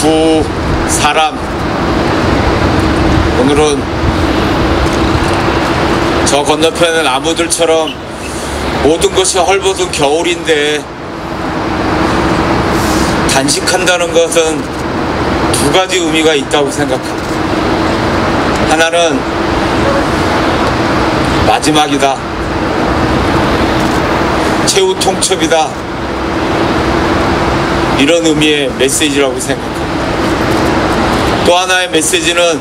두 사람 오늘은 저 건너편의 나무들처럼 모든 것이 헐벗은 겨울인데 단식한다는 것은 두 가지 의미가 있다고 생각합니다. 하나는 마지막이다. 최후 통첩이다. 이런 의미의 메시지라고 생각합니다. 또 하나의 메시지는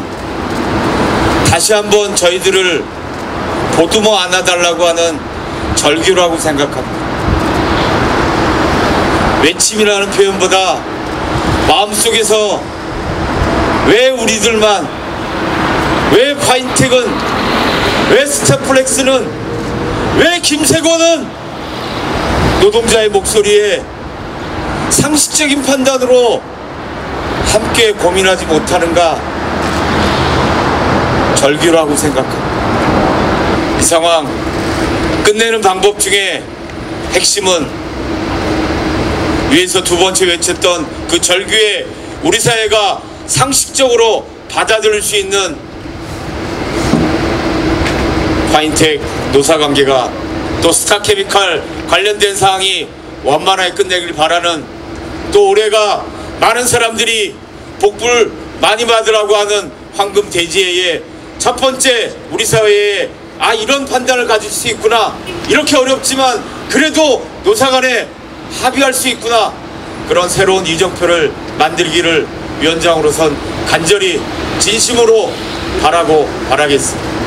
다시 한번 저희들을 보듬어 안아달라고 하는 절규라고 생각합니다. 외침이라는 표현보다 마음속에서 왜 우리들만 왜 파인텍은 왜 스타플렉스는 왜 김세권은 노동자의 목소리에 상식적인 판단으로 함께 고민하지 못하는가 절규라고 생각합니다. 이 상황 끝내는 방법 중에 핵심은 위에서 두 번째 외쳤던 그 절규에 우리 사회가 상식적으로 받아들일 수 있는 파인텍 노사관계가 또 스타케미칼 관련된 사항이 원만하게 끝내길 바라는 또 올해가 많은 사람들이 복불 많이 받으라고 하는 황금 대지해의 첫 번째 우리 사회에 아 이런 판단을 가질 수 있구나 이렇게 어렵지만 그래도 노사간에 합의할 수 있구나 그런 새로운 이정표를 만들기를 위원장으로선 간절히 진심으로 바라고 바라겠습니다.